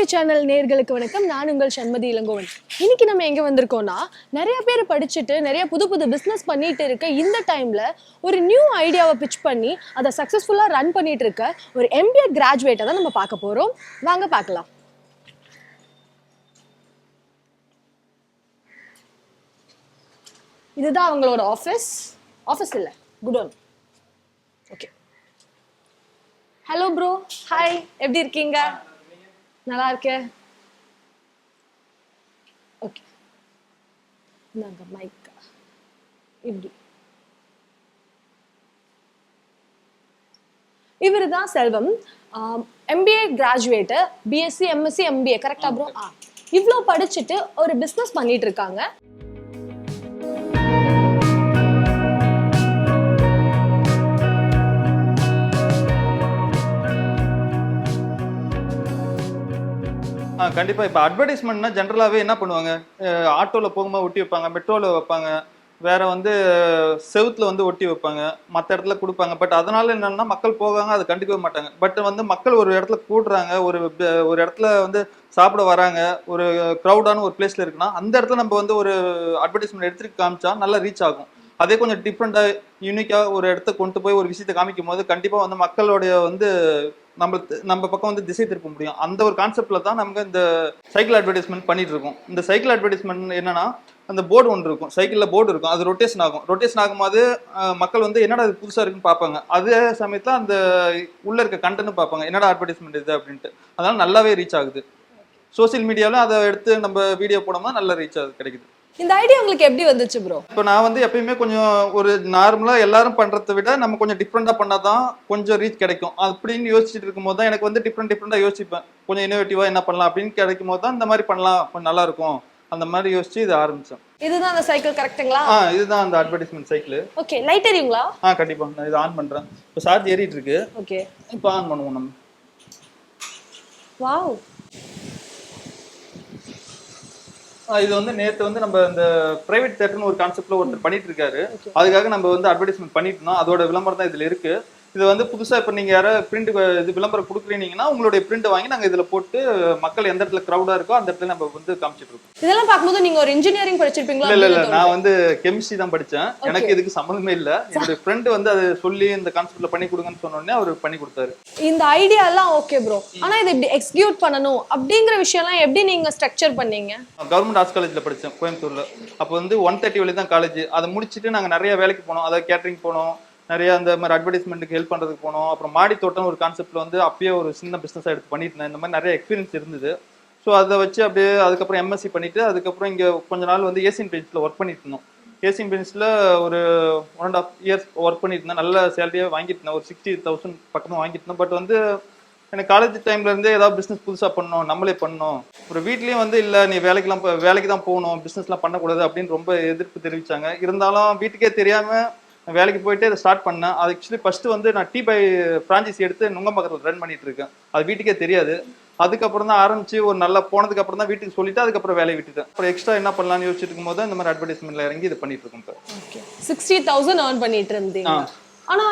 கல்லூரி சேனல் நேர்களுக்கு வணக்கம். நான் உங்கள் சண்மதி இளங்கோவன். இன்னைக்கு நம்ம எங்க வந்திருக்கோம்னா நிறைய பேர் படிச்சுட்டு நிறைய புது புது பிஸ்னஸ் பண்ணிட்டு இருக்க இந்த டைம்ல ஒரு நியூ ஐடியாவை பிச் பண்ணி அதை சக்ஸஸ்ஃபுல்லா ரன் பண்ணிட்டு இருக்க ஒரு எம்பிஏ கிராஜுவேட்டை தான் நம்ம பார்க்க போறோம். வாங்க பார்க்கலாம். இதுதான் அவங்களோட ஆஃபீஸ் ஆஃபீஸ் இல்லை. Godown okay hello bro hi எப்படி இருக்கீங்க? நல்லா இருக்கேன் ஓகே. இந்தாங்க மைக் இப்படி. இவர் தான் Selvam MBA graduate BSc MSc MBA கரெக்டா ப்ரோ இவ்வளோ படிச்சுட்டு ஒரு பிஸ்னஸ் பண்ணிட்டு இருக்காங்க. கண்டிப்பா. இப்போ அட்வர்டைஸ்மெண்ட்னா ஜென்ரலாகவே என்ன பண்ணுவாங்க? ஆட்டோவில் போகும்போது ஒட்டி வைப்பாங்க மெட்ரோவில் வைப்பாங்க வேற வந்து செவுத்துல வந்து ஒட்டி வைப்பாங்க மற்ற இடத்துல கொடுப்பாங்க. பட் அதனால என்னன்னா மக்கள் போகாங்க அதை கண்டுக்கவே மாட்டாங்க. பட் வந்து மக்கள் ஒரு இடத்துல கூடுறாங்க ஒரு ஒரு இடத்துல வந்து சாப்பிட வராங்க ஒரு க்ரௌடான ஒரு பிளேஸ்ல இருக்குன்னா அந்த இடத்துல நம்ம வந்து ஒரு அட்வர்டைஸ்மெண்ட் எடுத்துட்டு காமிச்சா நல்லா ரீச் ஆகும். அதே கொஞ்சம் டிஃப்ரெண்ட்டாக யூனிக்காக ஒரு இடத்த கொண்டு போய் ஒரு விஷயத்தை காமிக்கும் போது கண்டிப்பாக வந்து மக்களுடைய வந்து நம்ம நம்ம பக்கம் வந்து திசை திருப்ப முடியும். அந்த ஒரு கான்செப்ட்ல தான் நமக்கு இந்த சைக்கிள் அட்வர்டைஸ்மெண்ட் பண்ணிட்டு இருக்கோம் இந்த சைக்கிள் அட்வர்டைஸ்மெண்ட் என்னன்னா அந்த போர்டு ஒன்று இருக்கும். சைக்கிளில் போர்டு இருக்கும். அது ரொட்டேஷன் ஆகும். ரொட்டேஷன் ஆகும்போது மக்கள் வந்து என்னடா இது புதுசாக இருக்குன்னு பார்ப்பாங்க. அதே சமயத்தில் அந்த உள்ள இருக்க கண்டென்ட் பார்ப்பாங்க. என்னடா அட்வர்டைஸ்மெண்ட் இது அப்படின்ட்டு. அதனால நல்லாவே ரீச் ஆகுது. சோஷியல் மீடியாவில் அதை எடுத்து நம்ம வீடியோ போனோம்னா நல்ல ரீச் ஆகுது கிடைக்குது. இந்த ஐடியா உங்களுக்கு எப்படி வந்துச்சு ப்ரோ இப்போ நான் வந்து எப்பயுமே கொஞ்சம் ஒரு நார்மலாக எல்லாரும் பண்ணுறதை விட நம்ம கொஞ்சம் டிஃப்ரெண்ட்டாக பண்ணால் தான் கொஞ்சம் ரீச் கிடைக்கும். அப்படின்னு யோசிச்சுட்டு இருக்கும்போது தான் எனக்கு வந்து டிஃப்ரெண்ட் டிஃப்ரெண்ட்டாக யோசிப்பேன். கொஞ்சம் இன்னோவேட்டிவாக என்ன பண்ணலாம் அப்படின்னு கிடைக்கும் போது தான் இந்த மாதிரி பண்ணலாம் கொஞ்சம் நல்லா இருக்கும். அந்த மாதிரி யோசிச்சு இது ஆரம்பித்தேன் இதுதான் அந்த சைக்கிள் கரெக்ட்டுங்களா ஆ இதுதான் அந்த அட்வர்டைஸ்மெண்ட் சைக்கிள் ஓகே லைட் எரியுங்களா? ஆ கண்டிப்பாக நான் இதை ஆன் பண்ணுறேன் இப்போ சார்ஜ் ஏறிட்டு இருக்கு. ஓகே இப்போ ஆன் பண்ணுவோம் நம்ம. வாவ் இது வந்து நேற்று வந்து நம்ம இந்த பிரைவேட் தேட்டர்னு ஒரு கான்செப்ட்ல ஒருத்தர் பண்ணிட்டு இருக்காரு. அதுக்காக நம்ம வந்து அட்வர்டைஸ்மெண்ட் பண்ணிட்டு இருந்தோம். அதோட விளம்பரம் தான் இதுல இருக்கு. இது வந்து புதுசா இப்போ நீங்க யாராவது பிரிண்ட் இது விளம்பரம் கொடுக்குறீங்கன்னா உங்களுடைய பிரிண்ட் வாங்கி நாங்க இதுல போட்டு மக்கள் எந்த இடத்துல க்ரௌடா இருக்கோ அந்த இடத்துல நம்ம வந்து காமிச்சிட்டு இருக்கோம். இதெல்லாம் பார்க்கும்போது நீங்க ஒரு இன்ஜினியரிங் படிச்சிருப்பீங்களா இல்ல இல்ல நான் வந்து கெமிஸ்ட்ரி தான் படிச்சேன். எனக்கு இதுக்கு சம்மந்தமே இல்ல. என்னுடைய ஃப்ரெண்டு வந்து அது சொல்லி இந்த கான்செப்ட்ல பண்ணி கொடுங்கன்னு சொன்ன உடனே அவர் பண்ணி கொடுத்தாரு. இந்த ஐடியா எல்லாம் ஓகே ப்ரோ ஆனா இதை இப்படி எக்ஸிக்யூட் பண்ணணும் அப்படிங்கிற விஷயம்லாம் எப்படி நீங்க ஸ்ட்ரக்சர் பண்ணீங்க? கவர்மெண்ட் ஆர்ட்ஸ் காலேஜ்ல படித்தேன் கோயம்புத்தூர்ல. அப்போ வந்து ஒன் தேர்ட்டி வழி தான் காலேஜ் அதை முடிச்சுட்டு நாங்க நிறைய வேலைக்கு போனோம். அதாவது கேட்டரிங் போனோம். நிறைய அந்த மாதிரி அட்வர்டைஸ்மெண்ட்டுக்கு ஹெல்ப் பண்ணுறதுக்கு போனோம். அப்புறம் மாடி தோட்டம் ஒரு கான்செப்ட்ல வந்து அப்பயே ஒரு சின்ன பிஸ்னஸ் எடுத்து பண்ணிட்டு இருந்தேன் இந்த மாதிரி நிறைய எக்ஸ்பீரியன்ஸ் இருந்தது. ஸோ அதை வச்சு அப்படியே அதுக்கப்புறம் எம்எஸ்சி பண்ணிட்டு அதுக்கப்புறம் இங்க கொஞ்ச நாள் வந்து ஏசியன் பெயிண்ட்ஸ்ல ஒர்க் பண்ணிட்டு இருந்தோம். ஏசியன் பெயிண்ட்ஸ்ல ஒரு one and half years work பண்ணிட்டு இருந்தேன். நல்ல சேலரியாக வாங்கிட்டு இருந்தேன். ஒரு சிக்ஸ்டி தௌசண்ட் பக்கமாக வாங்கிட்டு இருந்தேன். பட் வந்து எனக்கு காலேஜ் டைம்ல இருந்தே ஏதாவது பிஸ்னஸ் புதுசாக பண்ணணும் நம்மளே பண்ணணும். ஒரு வீட்லேயும் வந்து இல்லை நீ வேலைக்கெல்லாம் போ- வேலைக்கு தான் போகணும். பிஸ்னஸ்லாம் பண்ணக்கூடாது. அப்படின்னு ரொம்ப எதிர்ப்பு தெரிவிச்சாங்க. இருந்தாலும் வீட்டுக்கே தெரியாமல் வேலைக்கு போயிட்டு அதை ஸ்டார்ட் பண்ணேன். அது ஆக்சுவலி ஃபர்ஸ்ட் வந்து நான் டீ பை ஃப்ரான்ச்சைஸ் எடுத்து நுங்கம்பாக்கத்தில் ரன் பண்ணிட்டு இருக்கேன். அது வீட்டுக்கே தெரியாது. அதுக்கப்புறம் தான் ஆரம்பிச்சு ஒரு நல்லா போனதுக்கு அப்புறம் தான் வீட்டுக்கு சொல்லிட்டு அதுக்கப்புறம் வேலையை விட்டுட்டேன். அப்புறம் எக்ஸ்ட்ரா என்ன பண்ணலாம்னு யோசிச்சுட்டு இருக்கும்போது இந்த மாதிரி அட்வர்டைஸ்மெண்ட்ல இறங்கி இது பண்ணிட்டு இருக்கோம் ஓகே சிக்ஸ்டி தௌசண்ட் ஏர்ன் பண்ணிட்டு இருந்தீங்க. ஆனா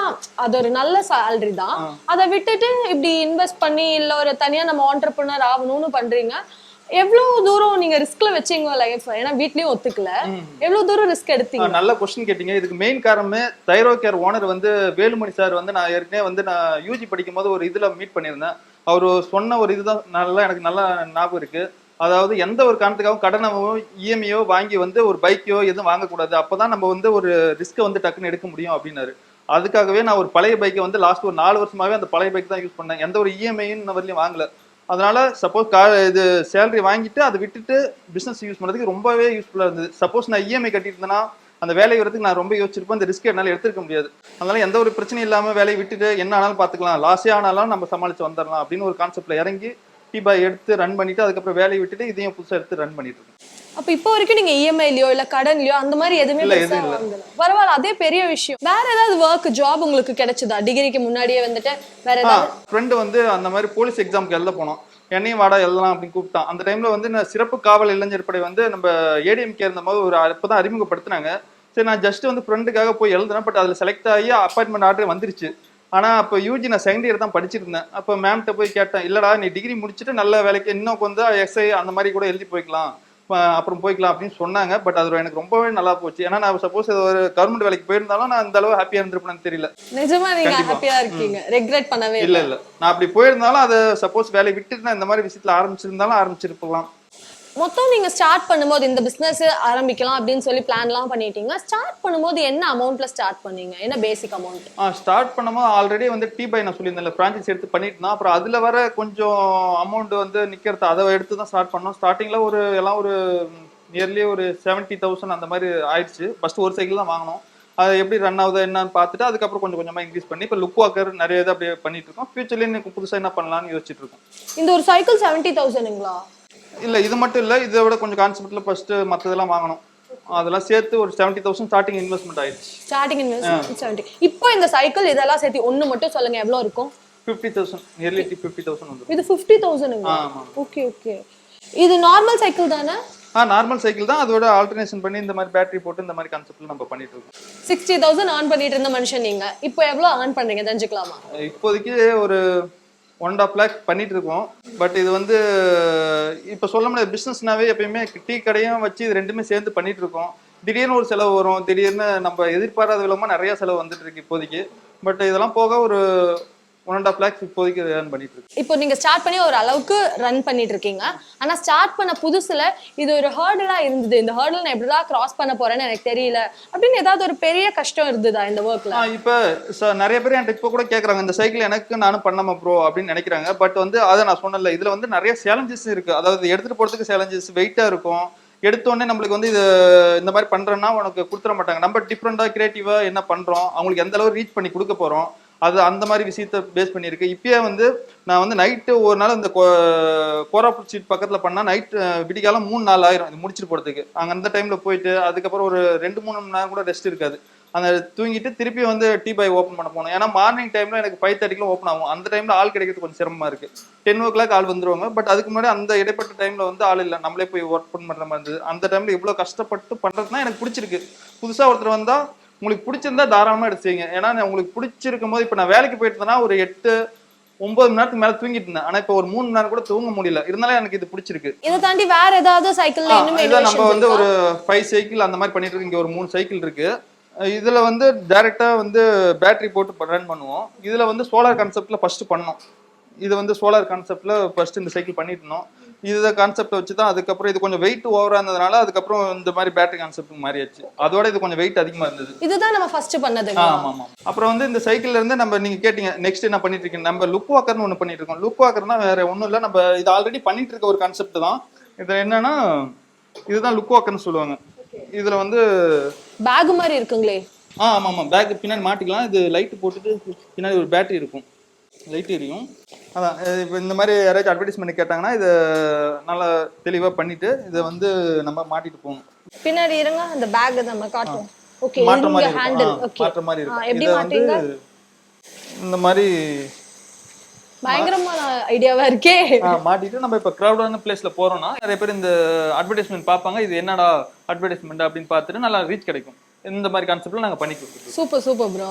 அது ஒரு நல்ல salary தான். அதை விட்டுட்டு இப்படி இன்வெஸ்ட் பண்ணி இல்ல ஒரு தனியா நம்ம ஆண்டர்பிரினர் ஆகணும்னு பண்றீங்க. எவ்வளவு தூரம் நீங்க ரிஸ்க்ல வச்சீங்க லைஃப் ஏன்னா வீட்லயும் ஒத்துக்கல. எவ்வளவு தூரம் ரிஸ்க் எடுத்தீங்க? நல்ல கொஸ்டின் கேட்டீங்க. இதுக்கு மெயின் காரணமே தைரோ கேர் ஓனர் வந்து வேலுமணி சார் வந்து நான் ஏற்கனவே வந்து நான் யூஜி படிக்கும் போது ஒரு இதுல மீட் பண்ணியிருந்தேன். அவர் சொன்ன ஒரு இதுதான் நல்லா எனக்கு நல்லா ஞாபகம் இருக்கு. அதாவது எந்த ஒரு காரணத்துக்காகவும் கடனவோ இஎம்ஐயோ வாங்கி வந்து ஒரு பைக்கையோ எதுவும் வாங்கக்கூடாது. அப்பதான் நம்ம வந்து ஒரு ரிஸ்க்கை வந்து டக்குன்னு எடுக்க முடியும் அப்படின்னாரு. அதுக்காகவே நான் ஒரு பழைய பைக்கை வந்து லாஸ்ட் ஒரு நாலு வருஷமாவே அந்த பழைய பைக் தான் யூஸ் பண்ணேன். எந்த ஒரு இஎம்ஐன்னு வரலையும் வாங்கல. அதனால சப்போஸ் கா இது சேலரி வாங்கிட்டு அதை விட்டுட்டு பிஸ்னஸ் யூஸ் பண்ணுறதுக்கு ரொம்பவே யூஸ்ஃபுல்லாக இருந்தது. சப்போஸ் நான் இஎம்ஐ கட்டியிருந்தேன்னா அந்த வேலையை வரதுக்கு நான் ரொம்ப யோசிச்சிருப்பேன். அந்த ரிஸ்க் என்னால் எடுத்துக்க முடியாது. அதனால எந்த ஒரு பிரச்சனையும் இல்லாமல் வேலையை விட்டுட்டு என்ன ஆனாலும் பார்த்துக்கலாம். லாஸே ஆனாலும் நம்ம சமாளித்து வந்துடலாம் அப்படின்னு ஒரு கான்செப்டில் இறங்கி டீபாய் எடுத்து ரன் பண்ணிட்டு அதுக்கப்புறம் வேலையை விட்டுட்டு இதையும் புதுசாக எடுத்து ரன் பண்ணிட்டு இருக்கேன் அப்ப இப்போ வரைக்கும் நீங்க இஎம்ஐலயோ இல்ல கடன்லயோ அந்த மாதிரி எதுவுமே பரவாயில்ல அதே பெரிய விஷயம். வேற ஏதாவது ஒர்க் ஜாப் உங்களுக்கு கிடைச்சதா? டிகிரிக்கு முன்னாடியே வந்துட்டு வேற ஏதாவது? ஃப்ரெண்டு வந்து அந்த மாதிரி போலீஸ் எக்ஸாமுக்கு எழுத போனோம் என்னையும் வாடா எழுதலாம் அப்படின்னு கூப்பிட்டான். அந்த டைம்ல வந்து நான் சிறப்பு காவல் இளைஞர் படை வந்து நம்ம ஏடிஎம்கே இருந்த போது ஒரு அப்பதான் அறிமுகப்படுத்தினாங்க. சரி நான் ஜஸ்ட் வந்து ஃப்ரெண்டுக்காக போய் எழுதுனேன். பட் அதுல செலக்ட் ஆகி அப்பாயின்மெண்ட் ஆர்டர் வந்துருச்சு. ஆனா அப்போ யூஜி நான் செகண்ட் இயர் தான் படிச்சிட்டு இருந்தேன். அப்போ மேம்கிட்ட போய் கேட்டேன் இல்லடா நீ டிகிரி முடிச்சுட்டு நல்ல வேலைக்கு இன்னும் கொஞ்சம் எஸ்ஐ அந்த மாதிரி கூட எழுதி போய்க்கலாம். அப்புறம் போய்க்கலாம் அப்படின்னு சொன்னாங்க. பட் அது எனக்கு ரொம்பவே நல்லா போச்சு. ஏன்னா நான் சப்போஸ் ஒரு கவர்மெண்ட் வேலைக்கு போயிருந்தாலும் நான் அந்த அளவு ஹாப்பியா இருந்திருப்பேன்னு தெரியல. நிஜமா நீங்க. ஹாப்பியா இருக்கீங்க. ரெக்ரெட் பண்ணவே இல்ல இல்ல. நான் அப்படி போயிருந்தாலும் அதை சப்போஸ் வேலையை விட்டுட்டு நான் இந்த மாதிரி விஷயத்துல ஆரம்பிச்சிருந்தாலும் ஆரம்பிச்சிருக்கலாம் மொத்தம் நீங்க ஸ்டார்ட் பண்ணும்போது இந்த பிசினஸ் ஆரம்பிக்கலாம் அப்படின்னு சொல்லி பிளான்லாம் பண்ணிட்டீங்க. ஸ்டார்ட் பண்ணும்போது என்ன அமௌண்ட்ல ஸ்டார்ட் பண்ணீங்க? என்ன பேசிக் அமௌண்ட் ஆ ஸ்டார்ட் பண்ணும்போது ஆல்ரெடி வந்து டீ பை நான் சொல்லியிருந்தேன்ல ஃப்ரான்ச்சைஸ் எடுத்து பண்ணிட்டு இருந்தோம் அப்புறம் அதுல வர கொஞ்சம் அமௌண்ட் வந்து நிக்கிறது அதை எடுத்து தான் ஸ்டார்ட் பண்ணோம் ஸ்டார்டிங்ல ஒரு எல்லாம் ஒரு நியர்லி ஒரு செவன்ட்டி தௌசண்ட் அந்த மாதிரி ஆயிடுச்சு. ஃபர்ஸ்ட் ஒரு சைக்கிள் தான் வாங்கினோம். அது எப்படி ரன் ஆகுது என்னன்னு பார்த்துட்டு அதுக்கப்புறம் கொஞ்சம் கொஞ்சமா இன்க்ரீஸ் பண்ணி இப்போ லுக் வாக்கர் நிறைய இது அப்படியே பண்ணிட்டு இருக்கோம். ஃபியூச்சர்லேயும் எனக்கு புதுசா என்ன பண்ணலாம்னு யோசிச்சுட்டு இருக்கோம். இந்த ஒரு சைக்கிள் செவன்டி தௌசண்ட்ங்களா இல்ல இது மட்டும் இல்ல இதை விட கொஞ்சம் கான்செப்ட்ல ஃபர்ஸ்ட் மத்ததெல்லாம் வாங்கணும். அதெல்லாம் சேர்த்து ஒரு செவன்ட்டி தௌசண்ட் ஸ்டார்டிங் இன்வெஸ்ட்மெண்ட் ஆயிடுச்சு. ஸ்டார்டிங் இன்வெஸ்ட்மெண்ட் செவன்டி இப்போ இந்த சைக்கிள் இதெல்லாம் சேர்த்து ஒண்ணு மட்டும் சொல்லுங்க எவ்வளவு இருக்கும்? Fifty thousand nearly fifty thousand வந்துடும். இது ஃபிஃப்டி ஆமா. ஓகே ஓகே இது நார்மல் சைக்கிள் தானே? ஆ நார்மல் சைக்கிள் தான். அதோட ஆல்டர்னேஷன் பண்ணி இந்த மாதிரி பேட்டரி போட்டு இந்த மாதிரி கான்செப்ட்ல நம்ம பண்ணிட்டு இருக்கோம். சிக்ஸ்டி தௌசண்ட் ஆன் பண்ணிட்டு இருந்த மனுஷன் நீங்க. இப்போ எவ்வளவு ஆன் பண்றீங்க தெரிஞ்சுக்கலாமா? இப்போதைக்கு ஒரு ஒன் அண்ட் ஆஃப் லேக் பண்ணிட்டு இருக்கோம் பட் இது வந்து இப்போ சொல்ல முடியாது பிஸ்னஸ்னாவே எப்பயுமே டீ கடையும் வச்சு இது ரெண்டுமே சேர்ந்து பண்ணிட்டு இருக்கோம் திடீர்னு ஒரு செலவு வரும் திடீர்னு நம்ம எதிர்பாராத விதமாக நிறைய செலவு வந்துட்டு இருக்கு இப்போதைக்கு. பட் இதெல்லாம் போக ஒரு ஒன் அண்ட் ஆஃப் லேக்ஸ் இப்போதைக்கு ஏர்ன் பண்ணிட்டு இருக்கு இப்போ நீங்க ஸ்டார்ட் பண்ணி ஒரு அளவுக்கு ரன் பண்ணிட்டு இருக்கீங்க. ஆனா ஸ்டார்ட் பண்ண புதுசுல இது ஒரு ஹேர்டலா இருந்தது. இந்த ஹேர்டல் நான் எப்படிதான் கிராஸ் பண்ண போறேன்னு எனக்கு தெரியல. அப்படின்னு ஏதாவது ஒரு பெரிய கஷ்டம் இருந்ததா இந்த ஒர்க்ல இப்ப நிறைய பேர் என்கிட்ட இப்போ கூட கேக்குறாங்க இந்த சைக்கிள் எனக்கு நானும் பண்ணாம ப்ரோ அப்படின்னு நினைக்கிறாங்க. பட் வந்து அதை நான் சொன்னல இதுல வந்து நிறைய சேலஞ்சஸ் இருக்கு. அதாவது எடுத்துட்டு போறதுக்கு சேலஞ்சஸ் வெயிட்டா இருக்கும். எடுத்த உடனே நம்மளுக்கு வந்து இது இந்த மாதிரி பண்றேன்னா உனக்கு கொடுத்துட மாட்டாங்க. நம்ம டிஃப்ரெண்டா கிரியேட்டிவா என்ன பண்றோம் அவங்களுக்கு எந்த அளவு ரீச் பண்ணி கொடுக்க போறோம் அது அந்த மாதிரி விஷயத்த பேஸ் பண்ணியிருக்கு. இப்பயே வந்து நான் வந்து நைட்டு ஒரு நாள் இந்த கோராப்பூர் சீட் பக்கத்தில் பண்ணா நைட் விடிகாலம் மூணு நாள் ஆயிரும். இது முடிச்சிட்டு போகிறதுக்கு அங்கே அந்த டைம்ல போயிட்டு அதுக்கப்புறம் ஒரு ரெண்டு மூணு மணி நேரம் கூட ரெஸ்ட் இருக்காது. அந்த தூங்கிட்டு திருப்பி வந்து டீ பை ஓப்பன் பண்ண போகணும். ஏன்னா மார்னிங் டைம்ல எனக்கு ஃபைவ் தேர்ட்டிக்குலாம் ஓப்பன் ஆகும். அந்த டைம்ல ஆள் கிடைக்கிறது கொஞ்சம் சிரமமா இருக்கு. டென் ஓ கிளாக் ஆள் வந்துருவாங்க. பட் அதுக்கு முன்னாடி அந்த இடைப்பட்ட டைம்ல வந்து ஆள் இல்லை. நம்மளே போய் ஒர்க் பண்ணுற மாதிரி இருந்தது. அந்த டைம்ல இவ்வளோ கஷ்டப்பட்டு பண்றதுனா எனக்கு பிடிச்சிருக்கு. புதுசா ஒருத்தர் வந்தா உங்களுக்கு பிடிச்சிருந்தா தாராளமா எடுத்து செய்யுங்க. ஏன்னா உங்களுக்கு பிடிச்சிருக்கும் போது இப்போ நான் வேலைக்கு போயிட்டு ஒரு எட்டு ஒன்பது மணி நேரத்துக்கு மேல தூங்கிட்டு இருந்தேன். ஆனா இப்போ ஒரு மூணு நேரம் கூட தூங்க முடியல. இருந்தாலும் எனக்கு இது பிடிச்சிருக்கு. இதை தாண்டி வேற ஏதாவது இதான் நம்ம வந்து இருக்கா? ஒரு ஃபைவ் சைக்கிள் அந்த மாதிரி பண்ணிட்டு இருக்கோம். இங்க ஒரு மூணு சைக்கிள் இருக்கு. இதுல வந்து டைரக்டா வந்து பேட்டரி போட்டு ரன் பண்ணுவோம். இதுல வந்து சோலார் கான்செப்ட்ல ஃபர்ஸ்ட் பண்ணோம். இது வந்து சோலார் கான்செப்ட்ல ஃபர்ஸ்ட் இந்த சைக்கிள் பண்ணிட்டு இருந்தோம். இந்த கான்செப்ட் வச்சு தான் அதுக்கப்புறம் இது கொஞ்சம் வெயிட் ஓவரா இருந்ததுனால அதுக்கப்புறம் இந்த மாதிரி பேட்டரி கான்செப்ட் மாறியாச்சு. அதோட இது கொஞ்சம் வெயிட் அதிகமா இருந்தது. இதுதான் நம்ம ஃபர்ஸ்ட் பண்ணதுங்க. ஆமா ஆமா அப்புறம் வந்து இந்த சைக்கிள்ல இருந்து நம்ம நீங்க கேட்டீங்க நெக்ஸ்ட் என்ன பண்ணிட்டு இருக்கீங்க? நம்ம லுக் வாக்கர்னு ஒண்ணு பண்ணிட்டு இருக்கோம். லுக் வாக்கர்னா வேற ஒண்ணும் இல்ல. நம்ம இது ஆல்ரெடி பண்ணிட்டு இருக்க ஒரு கான்செப்ட் தான். இது என்னன்னா இதுதான் லுக் வாக்கர்னு சொல்லுவாங்க. இதுல வந்து பேக் மாதிரி இருக்குங்களே. ஆ ஆமா ஆமா. பேக் பின்னாடி மாட்டிக்கலாம். இது லைட் போட்டுட்டு பின்னாடி ஒரு பேட்டரி இருக்கும். லைட் எரியும். அதான் இப்ப இந்த மாதிரி யாராச்சும் அட்வர்டைஸ்மெண்ட் கேட்டாங்கன்னா இதை நல்லா தெளிவா பண்ணிட்டு இதை வந்து நம்ம மாட்டிட்டு போகணும். பின்னாடி இருங்க அந்த பேக் நம்ம காட்டுவோம். ஓகே மாற்ற மாதிரி ஹேண்டில் ஓகே மாற்ற மாதிரி இருக்கும். எப்படி மாட்டீங்க இந்த மாதிரி பயங்கரமான ஐடியாவா இருக்கே. மாட்டிட்டு நம்ம இப்ப கிரௌடான பிளேஸ்ல போறோம்னா நிறைய பேர் இந்த அட்வர்டைஸ்மெண்ட் பார்ப்பாங்க. இது என்னடா அட்வர்டைஸ்மெண்ட் அப்படின்னு பார்த்துட்டு நல்லா ரீச் கிடைக்கும். இந்த மாதிரி கான்செப்ட்ல நாங்க பண்ணி கொடுத்துருக்கோம். சூப்பர் சூப்பர் ப்ரோ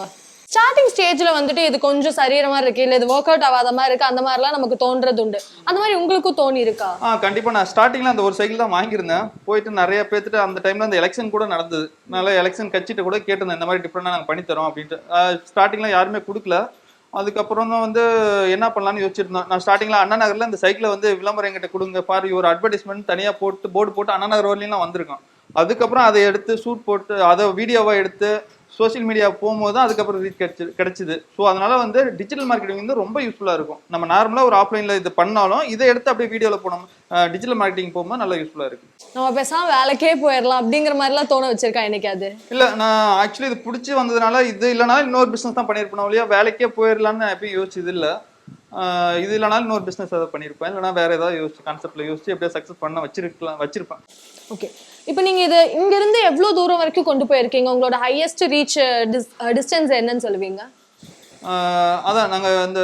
ஸ்டார்டிங் ஸ்டேஜ்ல வந்துட்டு இது கொஞ்சம் சரியிற மாதிரி இருக்கு. இல்ல இது ஒர்க் அவுட் ஆகாத மாதிரி இருக்கு. அந்த மாதிரிலாம் நமக்கு தோன்றது உண்டு அந்த மாதிரி உங்களுக்கும் தோணி இருக்கா ஆ கண்டிப்பா. நான் ஸ்டார்டிங்ல அந்த ஒரு சைக்கிள் தான் வாங்கியிருந்தேன். போயிட்டு நிறைய பேர்த்துட்டு அந்த டைம்ல அந்த எலெக்ஷன் கூட நடந்தது. நல்லா எலெக்ஷன் கட்சிட்டு கூட கேட்டிருந்தேன். இந்த மாதிரி டிஃப்ரெண்டா நாங்க பண்ணி தரோம் அப்படின்ட்டு. ஸ்டார்டிங்ல யாருமே கொடுக்கல. அதுக்கப்புறம் தான் வந்து என்ன பண்ணலாம்னு யோசிச்சிருந்தோம். நான் ஸ்டார்டிங்ல அண்ணா நகர்ல இந்த சைக்கிளை வந்து விளம்பரம் எங்கிட்ட கொடுங்க. பாரு ஒரு அட்வர்டைஸ்மெண்ட் தனியா போட்டு போர்டு போட்டு அண்ணா நகர் வரலாம் வந்திருக்கோம். அதுக்கப்புறம் அதை எடுத்து ஷூட் போட்டு அதை வீடியோவா எடுத்து சோஷியல் மீடியா போகும்போது தான் அதுக்கப்புறம் ரீச் கிடைச்சு கிடைச்சிது. ஸோ அதனால வந்து டிஜிட்டல் மார்க்கெட்டிங் வந்து ரொம்ப யூஸ்ஃபுல்லாக இருக்கும். நம்ம நார்மலாக ஒரு ஆஃப்லைனில் இது பண்ணாலும் இதை எடுத்து அப்படியே வீடியோவில் போனோம் டிஜிட்டல் மார்க்கெட்டிங் போகும்போது நல்லா யூஸ்ஃபுல்லாக இருக்கு. நம்ம பேசாம வேலைக்கே போயிடலாம் அப்படிங்கிற மாதிரிலாம் தோண வச்சிருக்கா எனக்கு அது? இல்லை நான் ஆக்சுவலி இது பிடிச்சி வந்ததுனால இது இல்லைனா இன்னொரு பிஸ்னஸ் தான் பண்ணியிருப்பேன் ஒழியா வேலைக்கே போயிடலான்னு எப்பயும் யோசிச்சது இல்லை. இது இல்லைனாலும் இன்னொரு பிஸ்னஸ் ஏதாவது பண்ணியிருப்பேன். இல்லைனா வேற ஏதாவது யோசிச்சு கான்செப்ட்ல யோசிச்சு எப்படியா சக்ஸஸ் பண்ண வச்சிருக்கலாம் வச்சிருப்பேன். ஓகே இப்போ நீங்க இது இங்க இருந்து எவ்வளவு தூரம் வரைக்கும் கொண்டு போயிருக்கீங்க? உங்களோட ஹையஸ்ட் ரீச் டிஸ்டன்ஸ் என்னன்னு சொல்லுவீங்க? அதான் நாங்கள் இந்த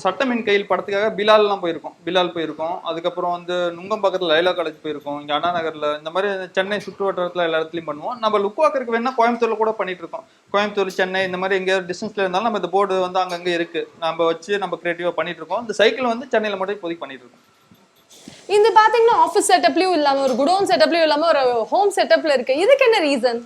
சட்டமின் கையில் படத்துக்காக பிலால்லாம் போயிருக்கோம். பிலால் போயிருக்கோம். அதுக்கப்புறம் வந்து நுங்கம் பக்கத்தில் லைலா காலேஜ் போயிருக்கோம். இங்கே அண்ணா நகரில் இந்த மாதிரி சென்னை சுற்று வட்டாரத்தில் எல்லா இடத்துலையும் பண்ணுவோம். நம்ம லுக் வாக்கருக்கு வேணா கோயம்புத்தூரில் கூட பண்ணிட்டு இருக்கோம். கோயம்புத்தூர் சென்னை இந்த மாதிரி எங்கேயாவது டிஸ்டன்ஸ்ல இருந்தாலும் நம்ம இந்த போர்டு வந்து அங்கங்கே இருக்குது நம்ம வச்சு நம்ம க்ரியேட்டிவாக பண்ணிட்டு இருக்கோம். இந்த சைக்கிள் வந்து சென்னையில் மட்டும் இப்போதைக்கு பண்ணிட்டு இருக்கோம். இது பார்த்தீங்கன்னா ஆஃபீஸ் செட்டப்லையும் இல்லாமல் ஒரு குடோன் செட்டப்லையும் இல்லாம ஒரு ஹோம் செட்டப்பில் இருக்குது இதுக்கு என்ன ரீசன்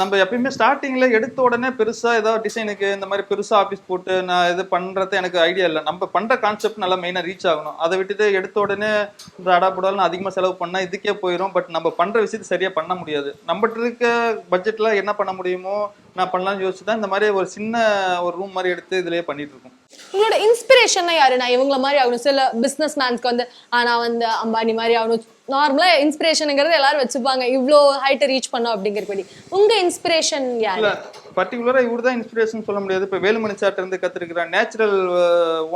நம்ம எப்பயுமே ஸ்டார்டிங்ல எடுத்த உடனே பெருசா ஏதாவது டிசைனுக்கு இந்த மாதிரி பெருசா ஆஃபீஸ் போட்டு நான் இது பண்றது எனக்கு ஐடியா இல்லை. நம்ம பண்ற கான்செப்ட் நல்லா மெயினா ரீச் ஆகணும். அதை விட்டுட்டு எடுத்த உடனே இந்த அடாப்புடாலும் அதிகமா செலவு பண்ணா இதுக்கே போயிடும் பட் நம்ம பண்ற விஷயத்தை சரியா பண்ண முடியாது. நம்மகிட்ட இருக்க பட்ஜெட்ல என்ன பண்ண முடியுமோ நான் பண்ணலாம்னு யோசிச்சு தான் இந்த மாதிரி ஒரு சின்ன ஒரு ரூம் மாதிரி எடுத்து இதுலயே பண்ணிட்டு இருக்கோம். உங்களோட இன்ஸ்பிரேஷன் யாரு? நான் இவங்கள மாதிரி ஆகணும். சில பிசினஸ் மேன்ஸ்க்கு வந்து ஆனா நான் வந்து அம்பானி மாதிரி ஆகணும். நார்மலா இன்ஸ்பிரேஷனுங்கிறது எல்லாரும் வச்சுப்பாங்க. இவ்ளோ ஹைட்டை ரீச் பண்ணோம் அப்படிங்கிறபடி. உங்க இன்ஸ்பிரேஷன் யாரு? இல்ல பர்டிகுலரா இவர் தான் இன்ஸ்பிரேஷன் சொல்ல முடியாது. இப்போ வேலுமணி சார்ட்ட இருந்து கத்துருக்கிறேன் நேச்சுரல்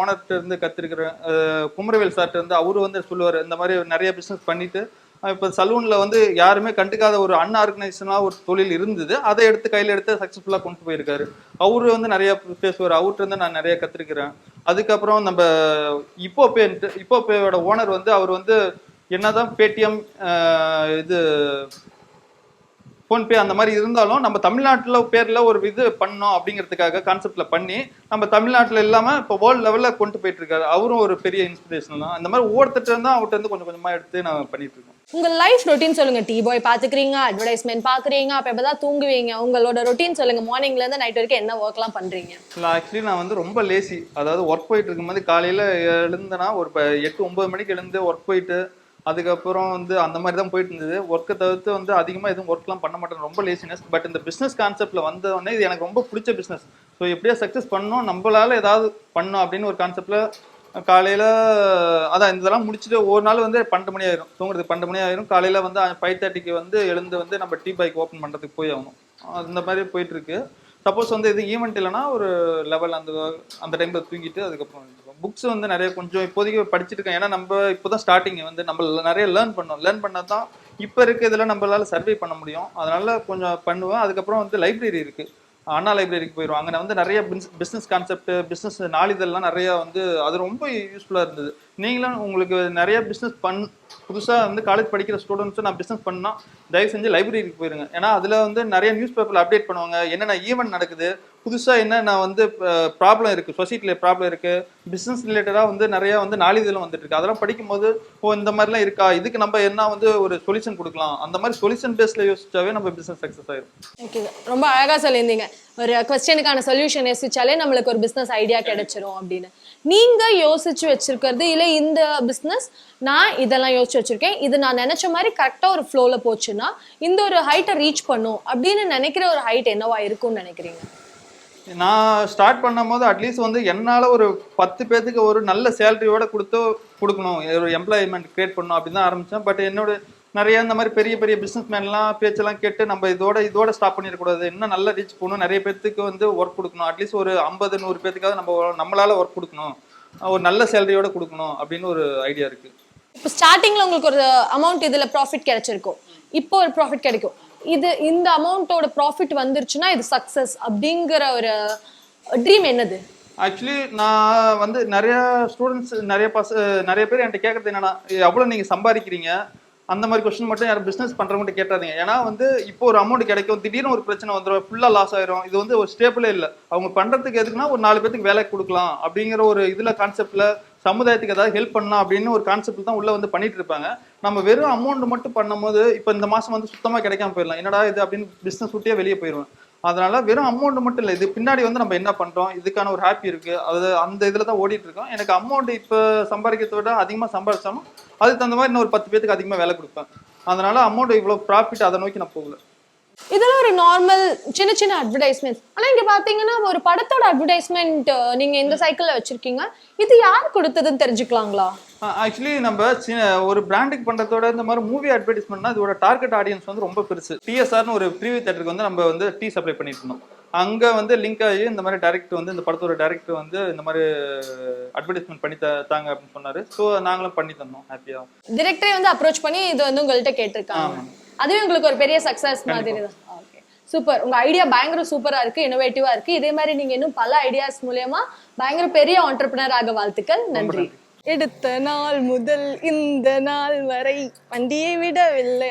ஓனர்கிட்ட இருந்து கத்துருக்கிறேன் குமரவேல் சார்ட்ட இருந்து அவரு வந்து சொல்லுவார். இந்த மாதிரி நிறைய பிசினஸ் பண்ணிட்டு இப்போ சலூனில் வந்து யாருமே கண்டுக்காத ஒரு அன் ஒரு தொழில் இருந்தது. அதை எடுத்து கையில் எடுத்து சக்ஸஸ்ஃபுல்லாக கொண்டு போயிருக்காரு. அவரு வந்து நிறைய பேசுவார். அவர்கிட்ட நான் நிறைய கற்றுக்கிறேன் அதுக்கப்புறம் நம்ம இப்போ பே இப்போ பேயோட ஓனர் வந்து அவர் வந்து என்னதான் பேடிஎம் இது ஃபோன்பே அந்த மாதிரி இருந்தாலும் நம்ம தமிழ்நாட்டில் பேரில் ஒரு இது பண்ணோம் அப்படிங்கிறதுக்காக கான்செப்டில் பண்ணி நம்ம தமிழ்நாட்டில் இல்லாமல் இப்போ வேர்ல்டு லெவலில் கொண்டு போயிட்டு இருக்காரு. அவரும் ஒரு பெரிய இன்ஸ்பிரேஷன் தான். அந்த மாதிரி ஒவ்வொருத்தர் தான் அவர்கிட்ட இருந்து கொஞ்சம் கொஞ்சமாக எடுத்து நான் பண்ணிட்டு இருக்கோம். உங்க லைஃப் ரொட்டீன் சொல்லுங்க. டீ பாய் பாத்துக்கிறீங்க அட்வர்டைஸ்மெண்ட் பாக்குறீங்க அப்ப எப்பதான் தூங்குவீங்க? உங்களோட ரொட்டீன் சொல்லுங்க. மார்னிங்ல இருந்து நைட் வரைக்கும் என்ன ஒர்க்லாம் பண்றீங்க? ஆக்சுவலி நான் வந்து ரொம்ப லேசி அதாவது ஒர்க் போயிட்டு இருக்கும்போது காலையில எழுந்தனா ஒரு எட்டு ஒன்பது மணிக்கு எழுந்து ஒர்க் போயிட்டு அதுக்கப்புறம் வந்து அந்த மாதிரி தான் போயிட்டு இருந்தது. ஒர்க்கை தவிர்த்து வந்து அதிகமாக எதுவும் ஒர்க்லாம் பண்ண மாட்டேன். ரொம்ப லேசினஸ் பட் இந்த பிஸ்னஸ் கான்செப்டில் வந்தவொடனே இது எனக்கு ரொம்ப பிடிச்ச பிஸ்னஸ் ஸோ எப்படியா சக்ஸஸ் பண்ணோம் நம்மளால ஏதாவது பண்ணோம் அப்படின்னு ஒரு கான்செப்டில் காலையில் அதான் இதெல்லாம் முடிச்சுட்டு ஒரு நாள் வந்து பன்னெண்டு மணி ஆயிரும். தூங்குறதுக்கு பன்னெண்டு மணி ஆயிரும். காலையில் வந்து ஃபைவ் தேர்ட்டிக்கு வந்து எழுந்து வந்து நம்ம டீ பைக் ஓப்பன் பண்ணுறதுக்கு போய் ஆகணும். அந்த மாதிரி போயிட்டு இருக்கு சப்போஸ் வந்து இது ஈவெண்ட் இல்லைன்னா ஒரு லெவல் அந்த அந்த டைமில் தூங்கிட்டு அதுக்கப்புறம் புக்ஸ் வந்து நிறைய கொஞ்சம் இப்போதைக்கு படிச்சுட்டு இருக்கேன் ஏன்னா நம்ம இப்போ தான் ஸ்டார்டிங் வந்து. நம்ம நிறைய லேர்ன் பண்ணோம். லேர்ன் பண்ணால் தான் இப்போ இருக்க இதில் நம்மளால சர்வே பண்ண முடியும். அதனால கொஞ்சம் பண்ணுவேன். அதுக்கப்புறம் வந்து லைப்ரரி இருக்குது அண்ணா லைப்ரரிக்கு போயிடும் அங்கே வந்து நிறைய பிஸ்னஸ் கான்செப்ட் பிஸ்னஸ் நாளிதழ்லாம் நிறைய வந்து அது ரொம்ப யூஸ்ஃபுல்லாக இருந்தது. நீங்களும் உங்களுக்கு நிறைய பிஸ்னஸ் பண் புதுசாக வந்து காலேஜ் படிக்கிற ஸ்டூடெண்ட்ஸும் நான் பிஸ்னஸ் பண்ணால் தயவு செஞ்சு லைப்ரரிக்கு போயிருங்க. ஏன்னா அதில் வந்து நிறைய நியூஸ் பேப்பரில் அப்டேட் பண்ணுவாங்க. என்னென்ன ஈவெண்ட் நடக்குது? புதுசாக என்ன நான் வந்து ப்ராப்ளம் இருக்குது சொசைட்டியில் ப்ராப்ளம் இருக்குது பிஸ்னஸ் ரிலேட்டடாக வந்து நிறையா வந்து நாளிதழும் வந்துட்டு இருக்கு அதெல்லாம் படிக்கும்போது ஓ இந்த மாதிரிலாம் இருக்கா? இதுக்கு நம்ம என்ன வந்து ஒரு சொல்யூஷன் கொடுக்கலாம்? அந்த மாதிரி சொல்யூஷன் பேஸில் யோசிச்சாவே நம்ம பிஸ்னஸ் சக்ஸஸ் ஆயிடும் ஓகே ரொம்ப அழகாக சொல்லியிருந்தீங்க. ஒரு கொஸ்டினுக்கான சொல்யூஷன் யோசிச்சாலே நம்மளுக்கு ஒரு பிஸ்னஸ் ஐடியா கிடைச்சிரும் அப்படின்னு. நீங்கள் யோசிச்சு வச்சிருக்கிறது இல்லை இந்த பிஸ்னஸ் நான் இதெல்லாம் யோசிச்சு வச்சிருக்கேன். இது நான் நினைச்ச மாதிரி கரெக்டாக ஒரு ஃப்ளோவில் போச்சுன்னா இந்த ஒரு ஹைட்டை ரீச் பண்ணும். அப்படின்னு நினைக்கிற ஒரு ஹைட் என்னவா இருக்கும்னு நினைக்கிறீங்க? நான் ஸ்டார்ட் பண்ணும்போது அட்லீஸ்ட் வந்து என்னால் ஒரு பத்து பேர்த்துக்கு ஒரு நல்ல சேலரியோட கொடுத்து கொடுக்கணும். ஒரு எம்ப்ளாய்மெண்ட் கிரியேட் பண்ணணும் அப்படின்னு தான் ஆரம்பித்தேன் பட் என்னோட நிறைய இந்த மாதிரி பெரிய பெரிய பிஸ்னஸ் மேன்லாம் பேச்செல்லாம் கேட்டு நம்ம இதோட இதோட ஸ்டாப் பண்ணிடக்கூடாது. இன்னும் நல்லா ரீச் பண்ணணும் நிறைய பேர்த்துக்கு வந்து ஒர்க் கொடுக்கணும். அட்லீஸ்ட் ஒரு ஐம்பது நூறு பேர்த்துக்காவது நம்ம நம்மளால் ஒர்க் கொடுக்கணும். ஒரு நல்ல சேலரியோட கொடுக்கணும் அப்படின்னு ஒரு ஐடியா இருக்குது இப்போ ஸ்டார்டிங்கில் உங்களுக்கு ஒரு அமௌண்ட் இதில் ப்ராஃபிட் கிடைச்சிருக்கும். இப்போ ஒரு ப்ராஃபிட் கிடைக்கும். இது இந்த அமௌண்ட்டோட ப்ராஃபிட் வந்துருச்சுன்னா இது சக்ஸஸ் அப்படிங்கிற ஒரு ட்ரீம் என்னது? ஆக்சுவலி நான் வந்து நிறைய ஸ்டூடெண்ட்ஸ் நிறைய பச நிறைய பேர் என்கிட்ட கேட்கறது என்னன்னா எவ்வளோ நீங்கள் சம்பாதிக்கிறீங்க. அந்த மாதிரி கொஸ்டின் மட்டும் யாரும் பிஸ்னஸ் பண்ணுறவங்ககிட்ட கேட்டாதீங்க ஏன்னா வந்து இப்போ ஒரு அமௌண்ட் கிடைக்கும் திடீர்னு ஒரு பிரச்சனை வந்துடும் ஃபுல்லாக லாஸ் ஆயிரும். இது வந்து ஒரு ஸ்டேபிளே இல்லை. அவங்க பண்ணுறதுக்கு எதுக்குன்னா ஒரு நாலு பேத்துக்கு வேலை கொடுக்கலாம் அப்படிங்கிற ஒரு இதில் கான்செப்டில் சமுதாயத்துக்கு ஏதாவது ஹெல்ப் பண்ணலாம் அப்படின்னு ஒரு கான்செப்ட் தான் உள்ள வந்து பண்ணிட்டு இருப்பாங்க. நம்ம வெறும் அமௌண்ட் மட்டும் பண்ணும்போது இப்போ இந்த மாசம் வந்து சுத்தமா கிடைக்காம போயிடலாம். என்னடா இது அப்படின்னு பிசினஸ் விட்டே வெளியே போயிடுவேன் அதனால வெறும் அமௌண்ட் மட்டும் இல்லை இது பின்னாடி வந்து நம்ம என்ன பண்றோம் இதுக்கான ஒரு ஹாப்பி இருக்கு. அது அந்த இதுல தான் ஓடிட்டு இருக்கோம். எனக்கு அமௌண்ட் இப்போ சம்பாதிக்கிறத விட அதிகமாக சம்பாதிச்சாலும் அதுக்கு தகுந்த மாதிரி இன்னும் ஒரு பத்து பேத்துக்கு அதிகமாக வேலை கொடுப்பேன். அதனால அமௌண்ட் இவ்வளோ ப்ராஃபிட் அதை நோக்கி நான் போகல. இதெல்லாம் ஒரு நார்மல் சின்ன சின்ன அட்வர்டைஸ்மெண்ட் ஆனா இங்க பாத்தீங்கன்னா ஒரு படத்தோட அட்வர்டைஸ்மெண்ட் நீங்க இந்த சைக்கிள்ல வச்சிருக்கீங்க. இது யார் கொடுத்ததுன்னு தெரிஞ்சுக்கலாங்களா? ஆக்சுவலி நம்ம சி- ஒரு பிராண்டுக்கு பண்றதோட இந்த மாதிரி மூவி அட்வர்டைஸ்மெண்ட்னா இதோட டார்கெட் ஆடியன்ஸ் வந்து ரொம்ப பெருசு. டிஎஸ்ஆர்னு ஒரு ப்ரீவியூ தேட்டருக்கு வந்து நம்ம வந்து டீ சப்ளை பண்ணிட்டு இருந்தோம். அங்க வந்து லிங்க் ஆகி இந்த மாதிரி டேரக்டர் வந்து இந்த படத்தோட டேரக்டர் வந்து இந்த மாதிரி அட்வர்டைஸ்மெண்ட் பண்ணி தாங்க அப்படின்னு சொன்னாரு. ஸோ நாங்களும் பண்ணி தந்தோம் ஹாப்பியா டிரெக்டரே வந்து அப்ரோச் பண்ணி இது வந்து உங்கள்கிட்ட கேட்டிருக்காங்க. அதுவே உங்களுக்கு ஒரு பெரிய சக்சஸ் மாதிரி தான் ஓகே சூப்பர் உங்க ஐடியா பயங்கர சூப்பரா இருக்கு இனோவேட்டிவா இருக்கு. இதே மாதிரி நீங்க இன்னும் பல ஐடியாஸ் மூலியமா பயங்கர பெரிய ஆண்டர்பிரினர் ஆக வாழ்த்துக்கள். நன்றி. எடுத்த நாள் முதல் இந்த நாள் வரை வண்டியை விடவில்லை.